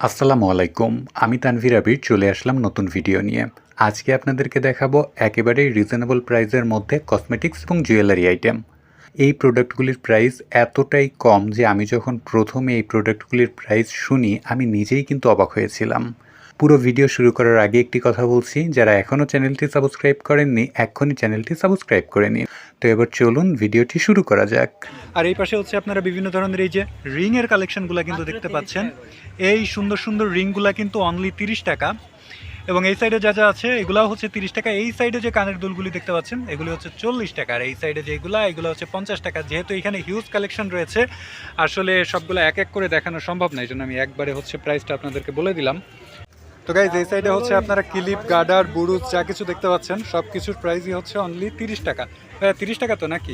আসসালামু আলাইকুম, আমি তানভীর আবির, চলে আসলাম নতুন ভিডিও নিয়ে। আজকে আপনাদেরকে দেখাবো একেবারেই রিজনেবল প্রাইসের মধ্যে কসমেটিক্স এবং জুয়েলারি আইটেম এই প্রোডাক্টগুলির প্রাইস এতটাই কম যে আমি যখন প্রথমে এই প্রোডাক্টগুলির প্রাইস শুনি, আমি নিজেই কিন্তু অবাক হয়েছিলাম। পুরো ভিডিও শুরু করার আগে একটি কথা বলছি, যারা এখনও চ্যানেলটি সাবস্ক্রাইব করেননি, এক্ষুনি চ্যানেলটি সাবস্ক্রাইব করে নিন। তো এবার চলুন ভিডিওটি শুরু করা যাক। আর এই পাশে হচ্ছে আপনারা বিভিন্ন ধরনের এই যে রিং এর কালেকশনগুলো কিন্তু দেখতে পাচ্ছেন। এই সুন্দর সুন্দর রিংগুলা কিন্তু অনলি তিরিশ টাকা। এবং এই সাইডে যা যা আছে এগুলাও হচ্ছে তিরিশ টাকা। এই সাইডে যে কানের দুলগুলি দেখতে পাচ্ছেন এগুলি হচ্ছে চল্লিশ টাকা। আর এই সাইডে যেগুলো এগুলো হচ্ছে পঞ্চাশ টাকা। যেহেতু এখানে হিউজ কালেকশন রয়েছে আসলে সবগুলো এক এক করে দেখানো সম্ভব না এই জন্য আমি একবারে হচ্ছে প্রাইসটা আপনাদেরকে বলে দিলাম। তো গাইজ এই সাইডে হচ্ছে আপনারা ক্লিপ গার্ডার বুরুজ যা কিছু দেখতে পাচ্ছেন সব কিছুর প্রাইসই হচ্ছে অনলি তিরিশ টাকা। ভাইয়া তিরিশ টাকা তো নাকি?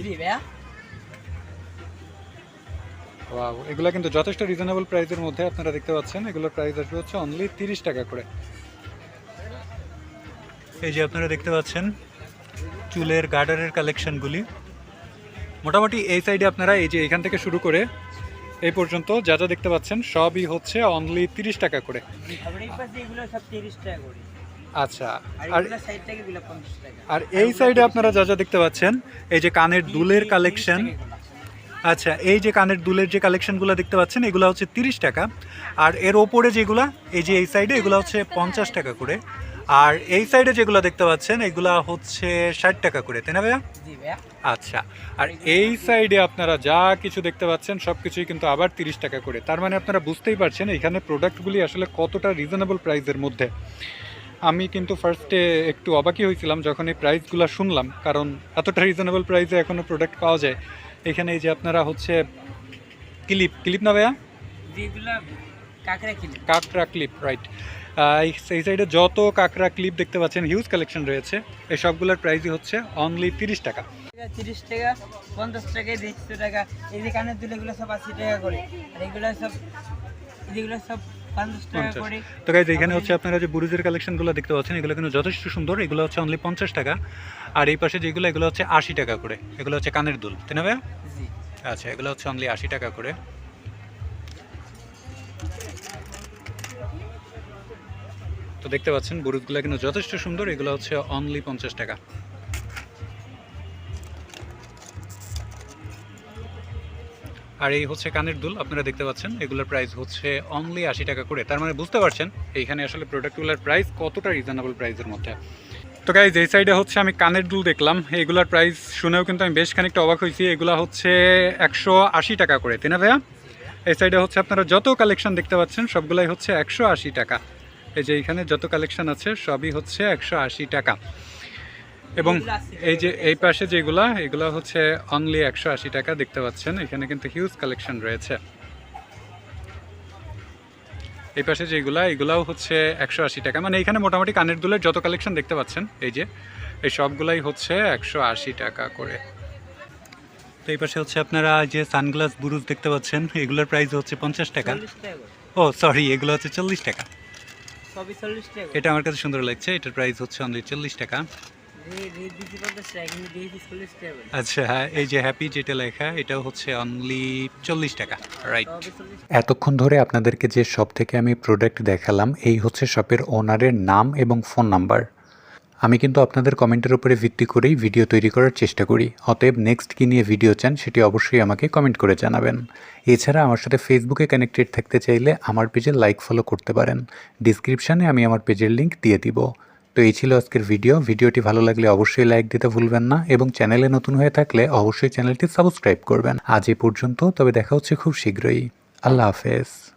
ওয়াও এগুলো কিন্তু যথেষ্ট রিজনেবল প্রাইসের মধ্যে আপনারা দেখতে পাচ্ছেন। এগুলোর প্রাইস আসবে হচ্ছে অনলি তিরিশ টাকা করে। এই যে আপনারা দেখতে পাচ্ছেন চুলের গার্ডারের কালেকশনগুলি মোটামুটি এই সাইডে আপনারা এই যে এখান থেকে শুরু করে এই পর্যন্ত যা যা দেখতে পাচ্ছেন সবই হচ্ছে অনলি তিরিশ টাকা করে। আচ্ছা আর আর এই সাইডে আপনারা যা যা দেখতে পাচ্ছেন এই যে কানের দুলের কালেকশন আচ্ছা এই যে কানের দুলের যে কালেকশনগুলো দেখতে পাচ্ছেন এগুলো হচ্ছে তিরিশ টাকা। আর এর ওপরে যেগুলা এই যে এই সাইডে এগুলো হচ্ছে পঞ্চাশ টাকা করে। আর এই সাইডে যেগুলো দেখতে পাচ্ছেন এগুলা হচ্ছে ষাট টাকা করে তাই না ভাইয়া? আচ্ছা আর এই সাইডে আপনারা যা কিছু দেখতে পাচ্ছেন সব কিছুই কিন্তু আবার তিরিশ টাকা করে। তার মানে আপনারা বুঝতেই পারছেন এখানে প্রোডাক্টগুলি আসলে কতটা রিজনেবল প্রাইসের মধ্যে। আমি কিন্তু ফার্স্টে একটু অবাকই হয়েছিলাম যখন এই প্রাইসগুলো শুনলাম কারণ এতটা রিজনেবল প্রাইসে এখনও প্রোডাক্ট পাওয়া যায়। এখানে এই যে আপনারা হচ্ছে ক্লিপ ক্লিপ না ভাইয়া? কাঁকড়া ক্লিপ রাইট এই সাইডে যত কাকড়া ক্লিপ দেখতে পাচ্ছেন হিউজ কালেকশন রয়েছে। এই সবগুলোর প্রাইসই হচ্ছে অনলি তিরিশ টাকা। তিরিশ টাকা পঞ্চাশ টাকা দেড়শো টাকা। এই যে কানের দুল সব আশি টাকা করে। আর এগুলো সব সব তো গাইজ এখানে হচ্ছে আপনারা যে বুরুজের কালেকশনগুলো দেখতে পাচ্ছেন এগুলো কিন্তু যথেষ্ট সুন্দর। এগুলো হচ্ছে অনলি পঞ্চাশ টাকা। আর এই পাশে যেগুলো এগুলো হচ্ছে আশি টাকা করে। এগুলো হচ্ছে কানের দুল। তাই না আচ্ছা এগুলো হচ্ছে অনলি আশি টাকা করে। তো দেখতে পাচ্ছেন, বুরুজগুলো কিন্তু যথেষ্ট সুন্দর। এগুলো হচ্ছে অনলি পঞ্চাশ টাকা। আর এই হচ্ছে কানের দুল, আপনারা দেখতে পাচ্ছেন, এগুলোর প্রাইস হচ্ছে অনলি আশি টাকা করে। তার মানে বুঝতে পারছেন, এইখানে আসলে প্রোডাক্টগুলোর প্রাইস কতটা রিজনেবল প্রাইসের মধ্যে। তো গাইজ এই সাইডে হচ্ছে আমি কানের দুল দেখলাম। এগুলোর প্রাইস শুনেও কিন্তু আমি বেশ খানিকটা অবাক হয়েছি। এগুলো হচ্ছে একশো আশি টাকা করে, তাই না ভাইয়া? এই সাইডে হচ্ছে আপনারা যত কালেকশন দেখতে পাচ্ছেন, সবগুলাই হচ্ছে একশো আশি টাকা। এই যে এইখানে যত কালেকশন আছে সবই হচ্ছে একশো আশি টাকা। এবং এই যে এই পাশে যেগুলা এগুলো হচ্ছে অনলি একশো আশি টাকা দেখতে পাচ্ছেন। এখানে কিন্তু হিউজ কালেকশন রয়েছে। এই পাশে যেগুলা এগুলাও হচ্ছে একশো আশি টাকা। মানে এখানে মোটামুটি কানের দুলের যত কালেকশন দেখতে পাচ্ছেন এই যে এই সবগুলাই হচ্ছে একশো আশি টাকা করে। তো এই পাশে হচ্ছে আপনারা যে সানগ্লাস বুরুজ দেখতে পাচ্ছেন এগুলোর প্রাইস হচ্ছে পঞ্চাশ টাকা। ও সরি এগুলো হচ্ছে চল্লিশ টাকা। সবই চল্লিশ টাকা। এটা আমার কাছে সুন্দর লাগছে। এটার প্রাইস হচ্ছে অনলি চল্লিশ টাকা। আচ্ছা হ্যাঁ এই যে হ্যাপি যেটা লেখা এটা হচ্ছে অনলি চল্লিশ টাকা রাইট এতক্ষণ ধরে আপনাদেরকে যে শপ থেকে আমি প্রোডাক্ট দেখালাম এই হচ্ছে শপের ওনারের নাম এবং ফোন নাম্বার আমি কিন্তু আপনাদের কমেন্টের উপরে ভিত্তি করেই ভিডিও তৈরি করার চেষ্টা করি। অতএব নেক্সট কী নিয়ে ভিডিও চান সেটি অবশ্যই আমাকে কমেন্ট করে জানাবেন। এছাড়া আমার সাথে ফেসবুকে কানেক্টেড থাকতে চাইলে আমার পেজে লাইক ফলো করতে পারেন। ডিসক্রিপশানে আমি আমার পেজের লিঙ্ক দিয়ে দিব। তো এই ছিল আজকের ভিডিও ভিডিওটি ভালো লাগলে অবশ্যই লাইক দিতে ভুলবেন না এবং চ্যানেলে নতুন হয়ে থাকলে অবশ্যই চ্যানেলটি সাবস্ক্রাইব করবেন। আজ এই পর্যন্ত, তবে দেখা হচ্ছে খুব শীঘ্রই। আল্লাহ হাফেজ।